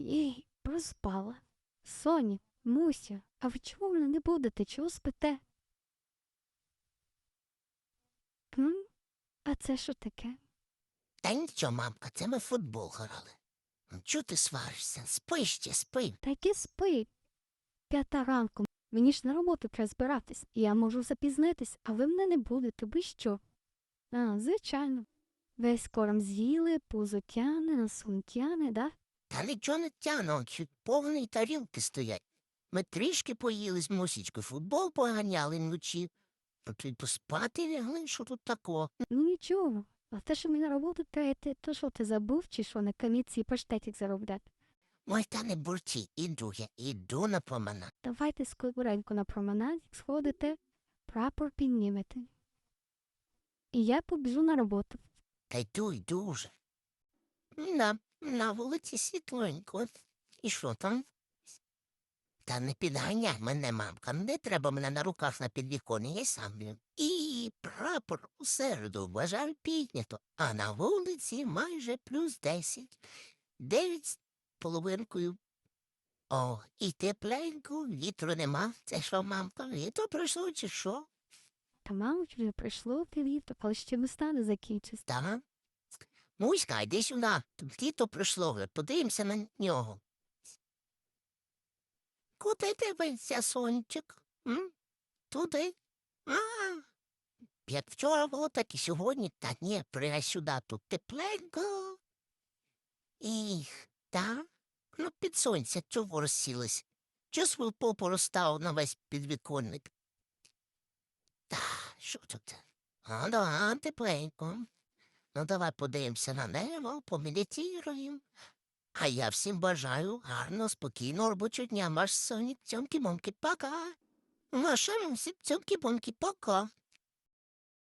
Їй проспала. Соні, Муся, а ви чого мене не будете? Чого спите? М? А це що таке? Та нічого, мамка, це ми в футбол грали. Ну, Чого ти сваришся? Спи ще, спи. Та йди спи. П'ята ранку. Мені ж на роботу треба збиратись. і Я можу запізнитись, а ви мене не будете. Ви що? А, звичайно. Весь корм з'їли, пузо тяне, носом тяне, да? Та нічого не тяну, чуть повні тарілки стоять. Ми трішки поїли з мусічкою, футбол поганяли вночі. Ти поспати лягли, що тут такого? Ну нічого. А те, що мені на роботу треба то що ти забув, чи що на комісії паштетик заробляти? Ой, та не бурчи, іду я, іду на помана. Давайте скоренько на променад, як сходите, прапор піднімете. І я побіжу на роботу. Та йду, йду вже. На, на вулиці світленько. І що там? Та не підганяй мене, мамка, не треба мене на руках на підвіконні, я сам. І прапор у середу вважаю піднято, а на вулиці майже плюс десять. Дев'ять з половинкою. О, і тепленько, вітру нема. Це що, мамка, літо пройшло чи що? Та мабуть, вже прийшло півліто, але ще не закінчиться. Та? Муська, йди сюди. Тут літо прийшло подивимося на нього. Куди дивиться, сончик? М? Туди? А, як вчора було, так і сьогодні, та ні, пригай сюди, тут тепленько. Іх, та? Ну, під сонця чого розсілась? Чого свою попу розстав на весь підвіконник? Та, що тут? А, да, тепленько. Ну, давай подивимося на небо, помедитіруємо. А я всім бажаю гарного, спокійного робочого дня. Маш сонік цьомки-момки, пока. Ваша всім цьомки-момки, пока.